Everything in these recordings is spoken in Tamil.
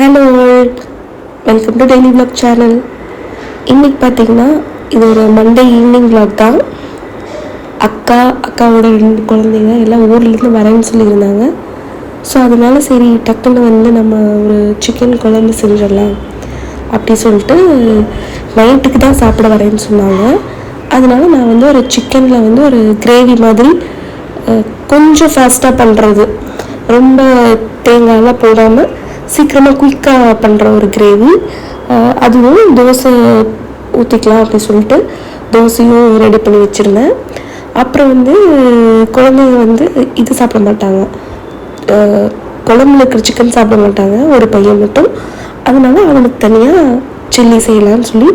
Hello welcome to daily vlog channel இன்னைக்கு பார்த்தீங்கன்னா இது ஒரு மண்டே ஈவினிங் vlog தான். அக்கா அக்காவோட ரெண்டு குழந்தைங்க எல்லாம் ஊர்லேருந்து வரேன்னு சொல்லியிருந்தாங்க. ஸோ அதனால சரி டக்குன்னு வந்து நம்ம ஒரு சிக்கன் குழம்பு செஞ்சிடலாம். அப்படி சொல்லிட்டு நைட்டுக்கு தான் சாப்பிட வரேன்னு சொன்னாங்க. அதனால நான் வந்து ஒரு சிக்கனில் வந்து ஒரு கிரேவி மாதிரி கொஞ்சம் ஃபாஸ்ட்டாக பண்ணுறது ரொம்ப தேங்காயெல்லாம் போடாமல் சீக்கிரமாக குயிக்காக பண்ணுற ஒரு கிரேவி அதுவும் தோசை ஊற்றிக்கலாம் அப்படி சொல்லிட்டு தோசையும் ரெடி பண்ணி வச்சுருந்தேன். அப்புறம் வந்து குழந்தைங்க வந்து இது சாப்பிட மாட்டாங்க. குழம்புல இருக்கிற சிக்கன் சாப்பிட மாட்டாங்க. ஒரு பையன் மட்டும். அதனால அவனுக்கு தனியாக சில்லி செய்யலாம்னு சொல்லி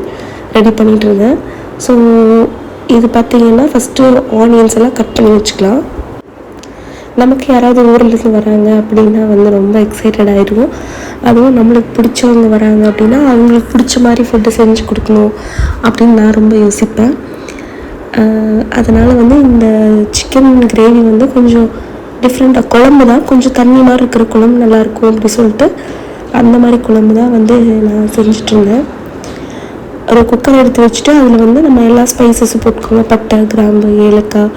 ரெடி பண்ணிட்டு இருந்தேன். ஸோ இது பார்த்தீங்கன்னா ஃபஸ்ட்டு ஆனியன்ஸ் எல்லாம் கட் பண்ணி வச்சுக்கலாம். நமக்கு யாராவது ஊர்லேருந்து வராங்க அப்படின்னா வந்து ரொம்ப எக்ஸைட்டட் ஆயிடுவோம். அதுவும் நம்மளுக்கு பிடிச்சவங்க வராங்க அப்படின்னா அவங்களுக்கு பிடிச்ச மாதிரி ஃபுட்டு செஞ்சு கொடுக்கணும் அப்படின்னு நான் ரொம்ப யோசிப்பேன். அதனால் வந்து இந்த சிக்கன் கிரேவி வந்து கொஞ்சம் டிஃப்ரெண்ட்டாக குழம்பு தான் கொஞ்சம் தண்ணி மாதிரி இருக்கிற குழம்பு நல்லாயிருக்கும் அப்படி சொல்லிட்டு அந்த மாதிரி குழம்பு தான் வந்து நான் செஞ்சிட்ருந்தேன் ஒரு குக்கர் எடுத்து வச்சுட்டு அதில் வந்து நம்ம எல்லா ஸ்பைசஸும் போட்டுக்கோங்க பட்டை கிராம்பு ஏலக்காய்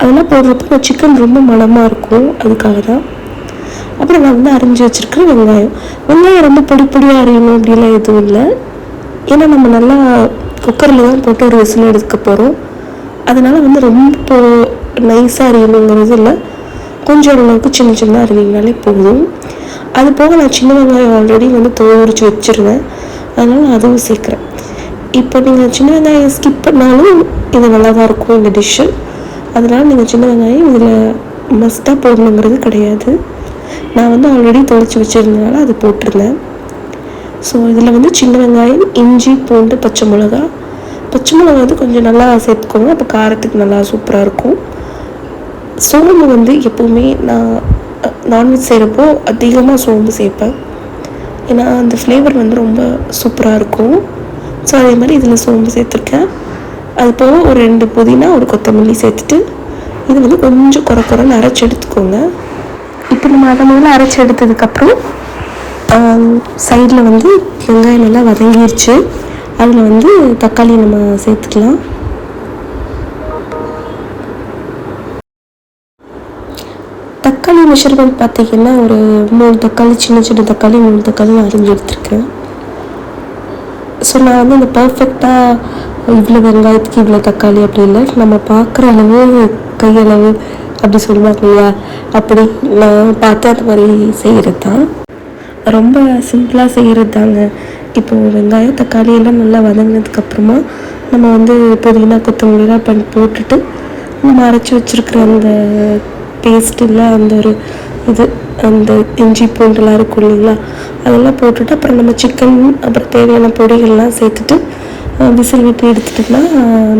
அதெல்லாம் போடுறப்போ சிக்கன் ரொம்ப மனமாக இருக்கும். அதுக்காக தான் அப்புறம் நான் வந்து அரைஞ்சி வச்சிருக்கிற வெங்காயம். வெங்காயம் ரொம்ப பொடி பொடியாக அரையணும் அப்படிலாம் எதுவும் இல்லை. ஏன்னா நம்ம நல்லா குக்கரில் தான் போட்டு ஒரு விசில் எடுக்க போகிறோம் அதனால் வந்து ரொம்ப நைஸாக அரையணுங்கிறது இல்லை. கொஞ்சம் அளவுக்கு சின்ன சின்ன அரிஞ்சிங்கனாலே போதும். அது போக நான் சின்ன வெங்காயம் ஆல்ரெடி வந்து தோரிச்சு வச்சுருந்தேன் அதனால் அதுவும் சேர்க்குறேன். இப்போ நீங்கள் சின்ன வெங்காயம் ஸ்கிப் பண்ணாலும் இது நல்லா தான் இருக்கும் இந்த டிஷ்ஷு அதனால் நீங்கள் சின்ன வெங்காயம் இதில் மஸ்ட்டாக போடணுங்கிறது கிடையாது. நான் வந்து ஆல்ரெடி தொலைச்சி வச்சுருந்தனால அது போட்டிருந்தேன். ஸோ இதில் வந்து சின்ன வெங்காயம் இஞ்சி பூண்டு பச்சை மிளகா. பச்சை மிளகா வந்து கொஞ்சம் நல்லா சேர்த்துக்கோங்க. அப்போ காரத்துக்கு நல்லா சூப்பராக இருக்கும். சோம்பு வந்து எப்போவுமே நான் நான்வெஜ் செய்கிறப்போ அதிகமாக சோம்பு சேர்ப்பேன். ஏன்னா அந்த ஃப்ளேவர் வந்து ரொம்ப சூப்பராக இருக்கும். ஸோ அதே மாதிரி இதில் சோம்பு சேர்த்துருக்கேன். அது போக ஒரு ரெண்டு புதினா ஒரு கொத்தமல்லி சேர்த்துட்டு இது வந்து கொஞ்சம் குறை குறைன்னு அரைச்சி எடுத்துக்கோங்க. இப்போ நம்ம அதை முதல்ல அரைச்சி எடுத்ததுக்கப்புறம் சைடில் வந்து வெங்காயம் நல்லா வதங்கிருச்சு. அதில் வந்து தக்காளி நம்ம சேர்த்துக்கலாம். தக்காளி மெஷர்மெண்ட் பார்த்தீங்கன்னா ஒரு மூணு தக்காளி சின்ன சின்ன தக்காளி மூணு தக்காளி நான் அரிஞ்சு எடுத்திருக்கேன். ஸோ நான் வந்து இந்த பர்ஃபெக்டாக இவ்வளோ வெங்காயத்துக்கு இவ்வளோ தக்காளி அப்படி இல்லை. நம்ம பார்க்குற அளவு கையளவு அப்படி சொல்லுவாங்க இல்லையா? அப்படி நான் பார்த்து அந்த மாதிரி செய்கிறது தான் ரொம்ப சிம்பிளாக செய்கிறது தாங்க இப்போது வெங்காயம் தக்காளி எல்லாம் நல்லா வதங்கினதுக்கப்புறமா நம்ம வந்து புதினா கொத்தமல்லாம் பண்ணி போட்டுட்டு நம்ம அரைச்சி வச்சுருக்கிற அந்த பேஸ்ட் இல்லை அந்த ஒரு இது அந்த இஞ்சி பூண்டுலாம் இருக்கும் இல்லைங்களா? அதெல்லாம் போட்டுட்டு அப்புறம் நம்ம சிக்கன் அப்புறம் தேவையான பொடிகள்லாம் சேர்த்துட்டு விசில் விட்டு எடுத்துட்டோம்னா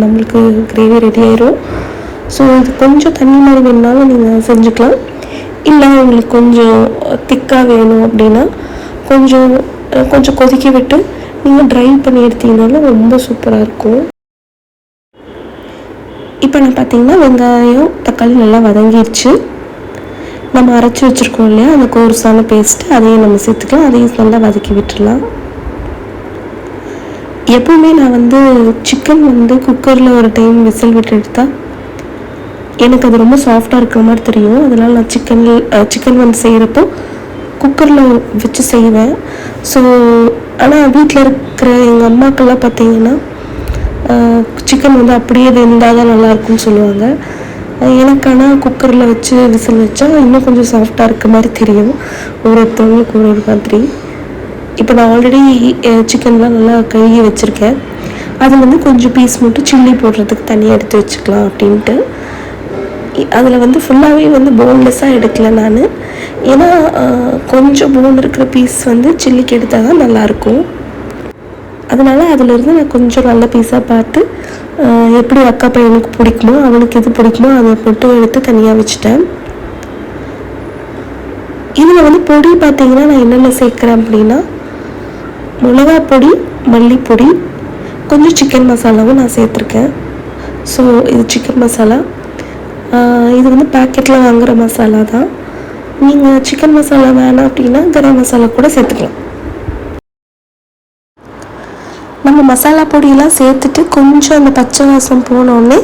நம்மளுக்கு கிரேவி ரெடி ஆயிரும். ஸோ இது கொஞ்சம் தண்ணி மாதிரி வேணுனாலும் நீங்கள் செஞ்சுக்கலாம். இல்லை உங்களுக்கு கொஞ்சம் திக்காக வேணும் அப்படின்னா கொஞ்சம் கொஞ்சம் கொதிக்க விட்டு நீங்கள் ட்ரை பண்ணி எடுத்தீங்கனாலும் ரொம்ப சூப்பராக இருக்கும். இப்போ நான் பார்த்தீங்கன்னா வெங்காயம் தக்காளி நல்லா வதங்கிடுச்சு நம்ம அரைச்சி வச்சுருக்கோம் இல்லையா? அந்த கோர்ஸான பேஸ்ட்டு அதையும் நம்ம சேர்த்துக்கலாம். அதையும் நல்லா வதக்கி விட்டுடலாம். எப்பவுமே நான் வந்து சிக்கன் வந்து குக்கரில் ஒரு டைம் விசில் விட்டு எடுத்தா எனக்கு அது ரொம்ப சாஃப்டாக இருக்கிற மாதிரி தெரியும். அதனால் நான் சிக்கன் சிக்கன் வந்து செய்கிறப்போ குக்கரில் வச்சு செய்வேன். ஸோ ஆனால் வீட்டில் இருக்கிற எங்கள் அம்மாக்கெல்லாம் பார்த்தீங்கன்னா சிக்கன் வந்து அப்படியே வெந்தால் தான் நல்லாயிருக்கும்னு சொல்லுவாங்க. எனக்கு ஆனால் குக்கரில் வச்சு விசில் வச்சா இன்னும் கொஞ்சம் சாஃப்டாக இருக்க மாதிரி தெரியும். ஒரு ஒருத்தவங்களுக்கு ஒரு ஒரு மாதிரி. இப்போ நான் ஆல்ரெடி சிக்கன்லாம் நல்லா கழுகி வச்சுருக்கேன். அதில் வந்து கொஞ்சம் பீஸ் மட்டும் சில்லி போடுறதுக்கு தனியாக எடுத்து வச்சுக்கலாம் அப்படின்ட்டு. அதில் வந்து ஃபுல்லாகவே வந்து போன்லெஸ்ஸாக எடுக்கல நான். ஏன்னா கொஞ்சம் போன் இருக்கிற பீஸ் வந்து சில்லிக்கு எடுத்தால் தான் நல்லாயிருக்கும் அதனால் அதிலிருந்து நான் கொஞ்சம் நல்ல பீஸாக பார்த்து எப்படி அக்கா பையனுக்கு பிடிக்குமோ அவனுக்கு எது பிடிக்குமோ அதை மட்டும் எடுத்து தனியாக வச்சுட்டேன். இதில் வந்து பொடி பார்த்தீங்கன்னா நான் என்னென்ன சேர்க்குறேன் அப்படின்னா மிளகா பொடி மல்லிப்பொடி கொஞ்சம் சிக்கன் மசாலாவும் நான் சேர்த்துருக்கேன். ஸோ இது சிக்கன் மசாலா இது வந்து பேக்கெட்டில் வாங்குகிற மசாலா தான். நீங்கள் சிக்கன் மசாலா வேணாம் அப்படின்னா கரம் மசாலா கூட சேர்த்துக்கலாம். நம்ம மசாலா பொடியெல்லாம் சேர்த்துட்டு கொஞ்சம் அந்த பச்சை வாசம் போனோடனே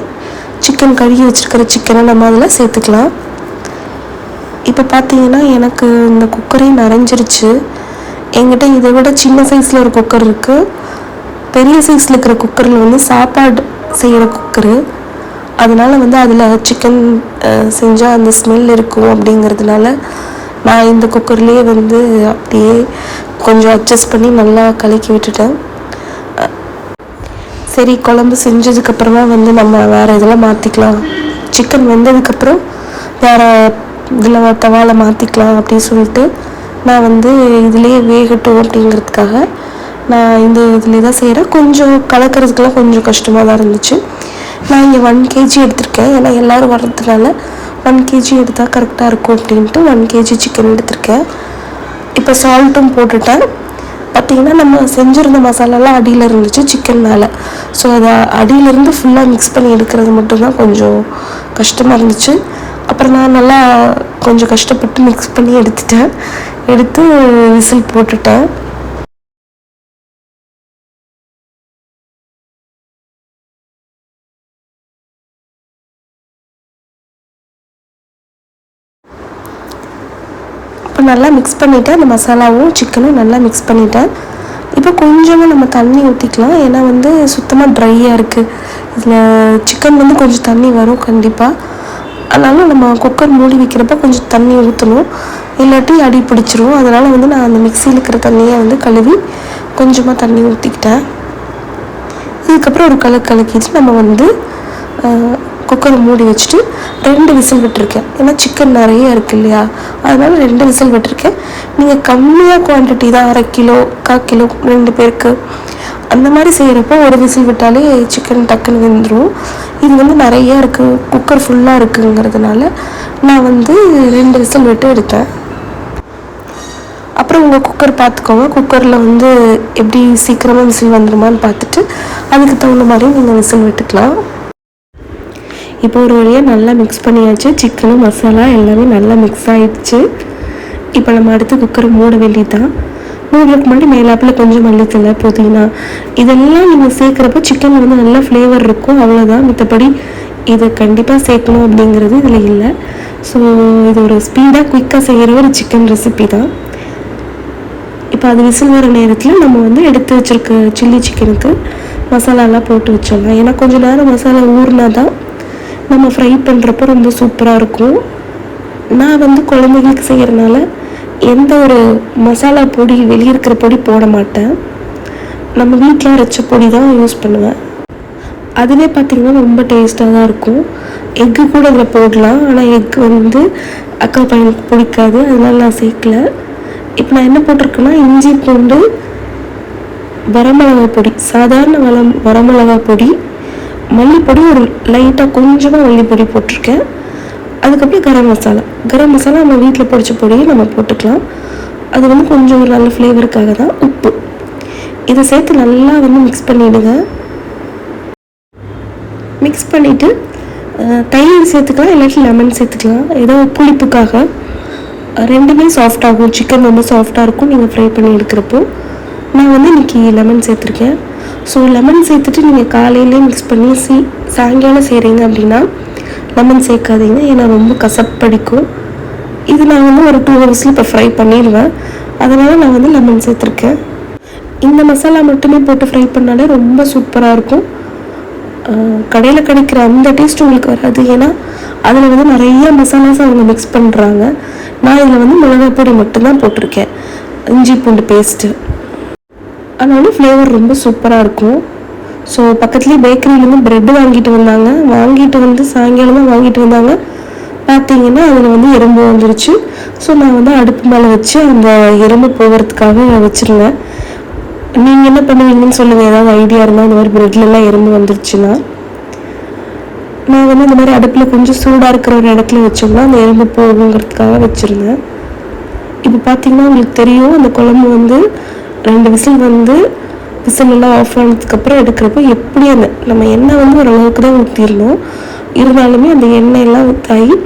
சிக்கன் கழுகி வச்சுருக்கிற சிக்கனை நம்ம அதில் சேர்த்துக்கலாம். இப்போ பார்த்தீங்கன்னா எனக்கு இந்த குக்கரே நிறைஞ்சிருச்சு. என்கிட்ட இதை விட சின்ன சைஸில் ஒரு குக்கர் இருக்குது பெரிய சைஸில் இருக்கிற குக்கரில் வந்து சாப்பாடு செய்கிற குக்கரு அதனால் வந்து அதில் சிக்கன் செஞ்சால் அந்த ஸ்மெல் இருக்கும் அப்படிங்கிறதுனால நான் இந்த குக்கர்லேயே வந்து அப்படியே கொஞ்சம் அட்ஜஸ்ட் பண்ணி நல்லா கலக்கி விட்டுட்டேன். சரி குழம்பு செஞ்சதுக்கப்புறமா வந்து நம்ம வேறு இதெல்லாம் மாற்றிக்கலாம் சிக்கன் வெந்ததுக்கப்புறம் வேறு இதில் தவால மாற்றிக்கலாம் அப்படின்னு சொல்லிட்டு நான் வந்து இதுலேயே வேகட்டும் அப்படிங்கிறதுக்காக நான் இந்த இதில் தான் செய்கிறேன் கொஞ்சம் கலக்கிறதுக்கெலாம் கொஞ்சம் கஷ்டமாக தான் இருந்துச்சு. நான் இங்கே ஒன் கேஜி எடுத்திருக்கேன். ஏன்னா எல்லோரும் வர்றதுனால ஒன் கேஜி எடுத்தால் கரெக்டாக இருக்கும் அப்படின்ட்டு ஒன் கேஜி சிக்கன் எடுத்திருக்கேன். இப்போ சால்ட்டும் போட்டுட்டேன். பார்த்திங்கன்னா நம்ம செஞ்சுருந்த மசாலாலாம் அடியில் இருந்துச்சு சிக்கன் மேலே. ஸோ அதை அடியிலேருந்து ஃபுல்லாக மிக்ஸ் பண்ணி எடுக்கிறது மட்டும்தான் கொஞ்சம் கஷ்டமாக இருந்துச்சு. அப்புறம் நான் நல்லா கொஞ்சம் கஷ்டப்பட்டு மிக்ஸ் பண்ணி எடுத்துட்டேன். எடுத்து விசில் போட்டுட்டேன். நல்லா மிக்ஸ் பண்ணிவிட்டேன் அந்த மசாலாவும் சிக்கனும் நல்லா மிக்ஸ் பண்ணிட்டேன். இப்போ கொஞ்சமாக நம்ம தண்ணி ஊற்றிக்கலாம் ஏன்னா வந்து சுத்தமாக ட்ரையாக இருக்குது இதில் சிக்கன் வந்து கொஞ்சம் தண்ணி வரும் கண்டிப்பாக அதனால் நம்ம குக்கர் மூடி வைக்கிறப்ப கொஞ்சம் தண்ணி ஊற்றணும் இல்லாட்டி அடி பிடிச்சிரும். அதனால் வந்து நான் அந்த மிக்சியில் இருக்கிற தண்ணியை வந்து கழுவி கொஞ்சமாக தண்ணி ஊற்றிக்கிட்டேன் இதுக்கப்புறம் ஒரு கலக்கு கலக்கிட்டு நம்ம வந்து குக்கரை மூடி வச்சுட்டு ரெண்டு விசில் விட்டுருக்கேன். ஏன்னா சிக்கன் நிறைய இருக்குது இல்லையா? அதனால் ரெண்டு விசில் விட்டுருக்கேன். நீங்கள் கம்மியாக குவான்டிட்டி தான் அரை கிலோ கால் கிலோ ரெண்டு பேருக்கு. அந்த மாதிரி செய்கிறப்போ ஒரு விசில் விட்டாலே சிக்கன் டக்குன்னு வெந்துடும் இது வந்து நிறையா இருக்குது குக்கர் ஃபுல்லாக இருக்குங்கிறதுனால நான் வந்து ரெண்டு விசில் விட்டு எடுத்தேன். அப்புறம் உங்கள் குக்கர் பார்த்துக்கோங்க. குக்கரில் வந்து எப்படி சீக்கிரமாக விசில் வந்துடுமான்னு பார்த்துட்டு அதுக்கு தகுந்த மாதிரி நீங்கள் விசில் விட்டுக்கலாம். இப்போ ஒரு வழியாக நல்லா மிக்ஸ் பண்ணியாச்சு. சிக்கனும் மசாலா எல்லாமே நல்லா மிக்ஸ் ஆகிடுச்சு இப்போ நம்ம அடுத்து குக்கரை மூட வேண்டியது தான் மூடுறதுக்கு முன்னாடி மேலாப்பில் கொஞ்சம் மல்லித்தலை புதினா இதெல்லாம் நீங்கள் சேர்க்குறப்ப சிக்கன் வந்து நல்லா ஃப்ளேவர் இருக்கும். அவ்வளோதான் மற்றபடி இதை கண்டிப்பாக சேர்க்கணும் அப்படிங்கிறது இதில் இல்லை. ஸோ இது ஒரு ஸ்பீடாக குயிக்காக செய்கிற ஒரு சிக்கன் ரெசிபி தான். இப்போ அது விசில் வர நேரத்தில் நம்ம வந்து எடுத்து வச்சுருக்க சில்லி சிக்கனுக்கு மசாலாலாம் போட்டு வச்சிடலாம். ஏன்னா கொஞ்சம் நேரம் மசாலா ஊறினா தான் நம்ம ஃப்ரை பண்ணுறப்ப ரொம்ப சூப்பராக இருக்கும். நான் வந்து குழந்தைங்களுக்கு செய்கிறனால எந்த ஒரு மசாலா பொடி வெளியே இருக்கிற பொடி போட மாட்டேன். நம்ம வீட்டில் அரைச்ச பொடி தான் யூஸ் பண்ணுவேன். அதுவே பார்த்திங்கன்னா ரொம்ப டேஸ்ட்டாக தான் இருக்கும். எக்கு கூட அதில் போடலாம். ஆனால் எக் வந்து அக்கா பையனுக்கு பிடிக்காது. அதனால நான் சேர்க்கல. இப்போ நான் என்ன போட்டிருக்கேன்னா இஞ்சி பூண்டு வரமிளகா பொடி. சாதாரண வளம் வரமிளகா பொடி. மல்லிப்பொடி ஒரு லைட்டாக கொஞ்சமாக மல்லிப்பொடி போட்டிருக்கேன். அதுக்கப்புறம் கரம் மசாலா. கரம் மசாலா நம்ம வீட்டில் பொடிச்ச பொடியை நம்ம போட்டுக்கலாம். அது வந்து கொஞ்சம் ஒரு நல்ல ஃப்ளேவருக்காக தான் உப்பு. இதை சேர்த்து நல்லா வந்து மிக்ஸ் பண்ணிவிடுங்க மிக்ஸ் பண்ணிவிட்டு தயிர் சேர்த்துக்கலாம் இல்லாட்டி லெமன் சேர்த்துக்கலாம். ஏதோ புளிப்புக்காக. ரெண்டுமே சாஃப்டாகும் சிக்கன் ரொம்ப சாஃப்டாக இருக்கும். நீங்கள் ஃப்ரை பண்ணி எடுக்கிறப்போ. நான் வந்து இன்றைக்கி லெமன் சேர்த்துருக்கேன். ஸோ லெமன் சேர்த்துட்டு நீங்கள் காலையிலே மிக்ஸ் பண்ணி சீ சாயங்காலம் செய்கிறீங்க அப்படின்னா லெமன் சேர்க்காதீங்க. ஏன்னா ரொம்ப கசப்படிக்கும். இது நான் வந்து ஒரு டூ ஹவர்ஸில் இப்போ ஃப்ரை பண்ணிடுவேன். அதனால் நான் வந்து லெமன் சேர்த்துருக்கேன். இந்த மசாலா மட்டுமே போட்டு ஃப்ரை பண்ணாலே ரொம்ப சூப்பராக இருக்கும். கடையில் கிடைக்கிற அந்த டேஸ்ட் உங்களுக்கு வராது. ஏன்னா அதில் வந்து நிறைய மசாலாஸ் அவங்க மிக்ஸ் பண்ணுறாங்க நான் இதில் வந்து மிளகாய் பொடி மட்டும்தான் போட்டிருக்கேன். இஞ்சி பூண்டு பேஸ்ட்டு அதனால ஃப்ளேவர் ரொம்ப சூப்பராக இருக்கும். ஸோ பக்கத்துலேயே பேக்கரியிலேருந்து ப்ரெட்டு வாங்கிட்டு வந்தாங்க. வாங்கிட்டு வந்து சாயங்காலம் தான் வாங்கிட்டு வந்தாங்க. பார்த்தீங்கன்னா அதில் வந்து எறும்பு வந்துருச்சு. ஸோ நான் வந்து அடுப்பு மேலே வச்சு அந்த எறும்பு போகிறதுக்காக வச்சுருந்தேன். நீங்கள் என்ன பண்ணுவீங்கன்னு சொல்லுங்கள் ஏதாவது ஐடியா இருந்தால் இந்த மாதிரி ப்ரெட்லலாம் எறும்பு வந்துருச்சுன்னா. நான் வந்து இந்த மாதிரி அடுப்பில் கொஞ்சம் சூடாக இருக்கிற ஒரு இடத்துல வச்சோம்னா அந்த எறும்பு போகுங்கிறதுக்காக வச்சுருந்தேன். இப்போ பார்த்தீங்கன்னா உங்களுக்கு தெரியும் அந்த குழம்பு வந்து ரெண்டு விசில் வந்து விசில் எல்லாம் ஆஃப் ஆனதுக்கப்புறம் எடுக்கிறப்போ எப்படி அந்த நம்ம எண்ணெய் வந்து ஓரளவுக்கு தான் ஊற்றிடணும் இருந்தாலுமே அந்த எண்ணெயெல்லாம் ஊற்றாகி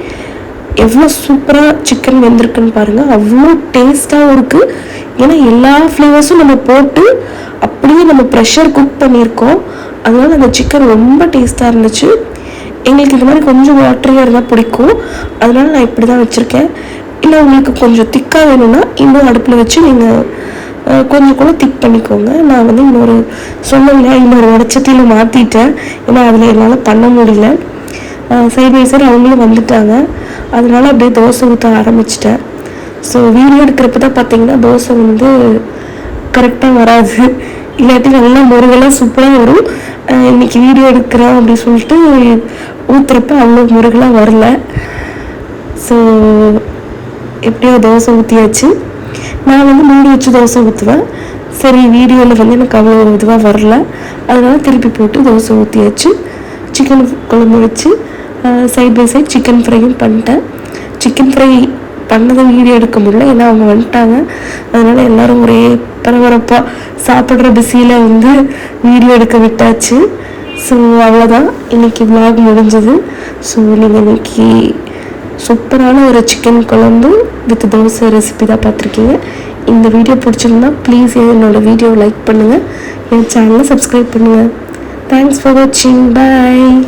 எவ்வளோ சூப்பராக சிக்கன் வெந்திருக்குன்னு பாருங்கள் அவ்வளோ டேஸ்ட்டாகவும் இருக்குது ஏன்னா எல்லா ஃப்ளேவர்ஸும் நம்ம போட்டு அப்படியே நம்ம ப்ரெஷர் குக் பண்ணியிருக்கோம். அதனால் அந்த சிக்கன் ரொம்ப டேஸ்ட்டாக இருந்துச்சு. எங்களுக்கு இந்த மாதிரி கொஞ்சம் வாட்டரியாக இருந்தால் பிடிக்கும். அதனால் நான் இப்படி தான் வச்சுருக்கேன். இல்லை உங்களுக்கு கொஞ்சம் திக்காக வேணும்னா இன்னும் அடுப்பில் வச்சு நீங்கள் கொஞ்சம் கூட திக் பண்ணிக்கோங்க. நான் வந்து இன்னொரு சொன்னேன் இன்னொரு உடச்சத்தியில் மாற்றிட்டேன் ஏன்னா அதில் என்னால் பண்ண முடியல. சைட் பை சைடு அவங்களும் வந்துட்டாங்க. அதனால அப்படியே தோசை ஊற்ற ஆரம்பிச்சிட்டேன். ஸோ வீடியோ எடுக்கிறப்ப தான் பார்த்தீங்கன்னா தோசை வந்து கரெக்டாக வராது. இல்லாட்டி நல்லா முருகெல்லாம் சூப்பராக வரும். இன்னைக்கு வீடியோ எடுக்கிறேன் அப்படின்னு சொல்லிட்டு ஊற்றுறப்ப அவ்வளோ முருகெல்லாம் வரல. ஸோ எப்படியோ தோசை ஊற்றியாச்சு நான் வந்து மூடி வச்சு தோசை ஊற்றுவேன் சரி வீடியோவில் வந்து எனக்கு அவ்வளோ இதுவாக வரல. அதனால் திருப்பி போட்டு தோசை ஊற்றியாச்சு சிக்கன் குழம்பு வச்சு சைட் பை சைட் சிக்கன் ஃப்ரையும் பண்ணிட்டேன். சிக்கன் ஃப்ரை பண்ணதை வீடியோ எடுக்க முடியல ஏன்னா அவங்க வந்துட்டாங்க. அதனால் எல்லோரும் ஒரே பரபரப்பாக சாப்பிட்ற பிஸியில் வந்து வீடியோ எடுக்க விட்டாச்சு. ஸோ அவ்வளோதான் இன்றைக்கி vlog முடிஞ்சது. ஸோ நீங்கள் இன்னைக்கு சூப்பரான ஒரு சிக்கன் குழம்பு வித் தோசை ரெசிபி தான் பார்த்துருக்கீங்க. இந்த வீடியோ பிடிச்சிருந்தா ப்ளீஸ் என்னோடய வீடியோ லைக் பண்ணுங்கள் என் சேனலை சப்ஸ்கிரைப் பண்ணுங்கள் தேங்க்ஸ் ஃபார் வாட்சிங் பாய்